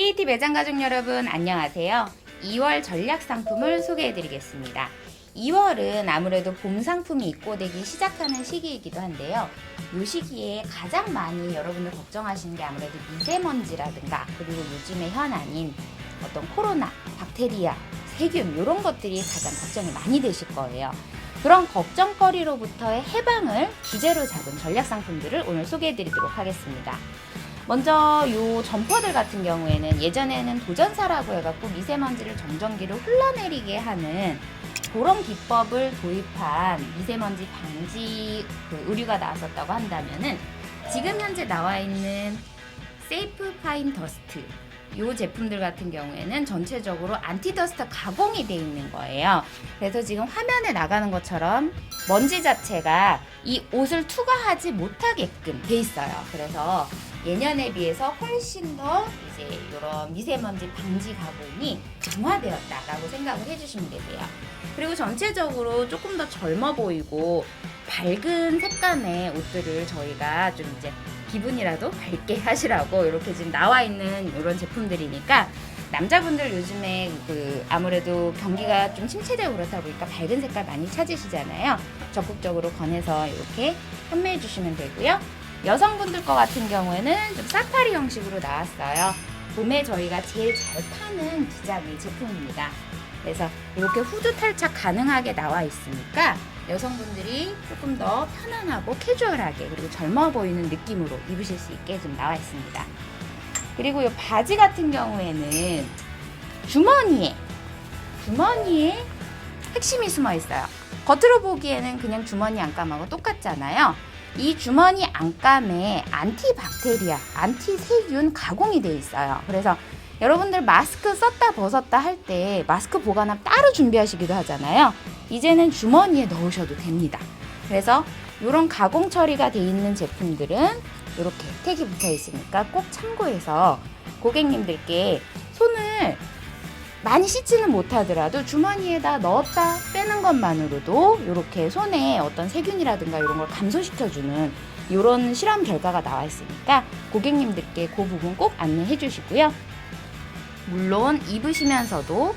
PAT 매장 가족 여러분 안녕하세요. 2월 전략 상품을 소개해 드리겠습니다. 2월은 아무래도 봄 상품이 입고되기 시작하는 시기이기도 한데요. 이 시기에 가장 많이 여러분들 걱정하시는 게 아무래도 미세먼지라든가 그리고 요즘의 현안인 어떤 코로나, 박테리아, 세균 이런 것들이 가장 걱정이 많이 되실 거예요. 그런 걱정거리로부터의 해방을 기재로 잡은 전략 상품들을 오늘 소개해 드리도록 하겠습니다. 먼저 요 점퍼들 같은 경우에는 예전에는 도전사라고 해갖고 미세먼지를 정전기로 흘러내리게 하는 그런 기법을 도입한 미세먼지 방지 그 의류가 나왔었다고 한다면은 지금 현재 나와 있는 세이프 파인 더스트 요 제품들 같은 경우에는 전체적으로 안티더스트 가공이 돼 있는 거예요. 그래서 지금 화면에 나가는 것처럼 먼지 자체가 이 옷을 투과하지 못하게끔 돼 있어요. 그래서 예년에 비해서 훨씬 더 이제 이런 미세먼지 방지 가공이 강화되었다라고 생각을 해주시면 되세요. 그리고 전체적으로 조금 더 젊어 보이고 밝은 색감의 옷들을 저희가 좀 이제 기분이라도 밝게 하시라고 이렇게 지금 나와 있는 이런 제품들이니까 남자분들 요즘에 그 아무래도 경기가 좀 침체되고 그렇다 보니까 밝은 색깔 많이 찾으시잖아요. 적극적으로 권해서 이렇게 판매해 주시면 되고요. 여성분들 거 같은 경우에는 좀 사파리 형식으로 나왔어요. 봄에 저희가 제일 잘 파는 기장의 제품입니다. 그래서 이렇게 후드 탈착 가능하게 나와 있으니까 여성분들이 조금 더 편안하고 캐주얼하게 그리고 젊어 보이는 느낌으로 입으실 수 있게 좀 나와 있습니다. 그리고 이 바지 같은 경우에는 주머니에 주머니에 핵심이 숨어 있어요. 겉으로 보기에는 그냥 주머니 안감하고 똑같잖아요. 이 주머니 안감에 안티박테리아, 안티세균 가공이 되어 있어요. 그래서 여러분들 마스크 썼다 벗었다 할 때 마스크 보관함 따로 준비하시기도 하잖아요. 이제는 주머니에 넣으셔도 됩니다. 그래서 이런 가공 처리가 돼 있는 제품들은 이렇게 택이 붙어 있으니까 꼭 참고해서 고객님들께 손을 많이 씻지는 못하더라도 주머니에다 넣었다 빼는 것만으로도 이렇게 손에 어떤 세균이라든가 이런 걸 감소시켜주는 이런 실험 결과가 나와 있으니까 고객님들께 그 부분 꼭 안내해 주시고요. 물론 입으시면서도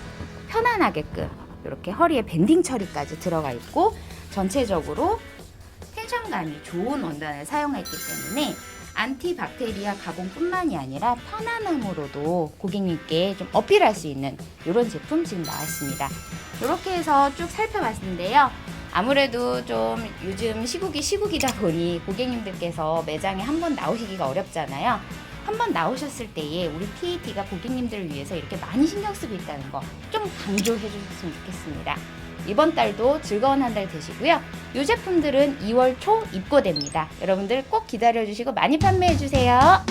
편안하게끔 이렇게 허리에 밴딩 처리까지 들어가 있고 전체적으로 텐션감이 좋은 원단을 사용했기 때문에 안티박테리아 가공뿐만이 아니라 편안함으로도 고객님께 좀 어필할 수 있는 이런 제품 지금 나왔습니다. 이렇게 해서 쭉 살펴봤는데요. 아무래도 좀 요즘 시국이 시국이다 보니 고객님들께서 매장에 한 번 나오시기가 어렵잖아요. 한 번 나오셨을 때에 우리 PAT가 고객님들을 위해서 이렇게 많이 신경 쓰고 있다는 거 좀 강조해 주셨으면 좋겠습니다. 이번 달도 즐거운 한 달 되시고요. 이 제품들은 2월 초 입고됩니다. 여러분들 꼭 기다려 주시고 많이 판매해 주세요.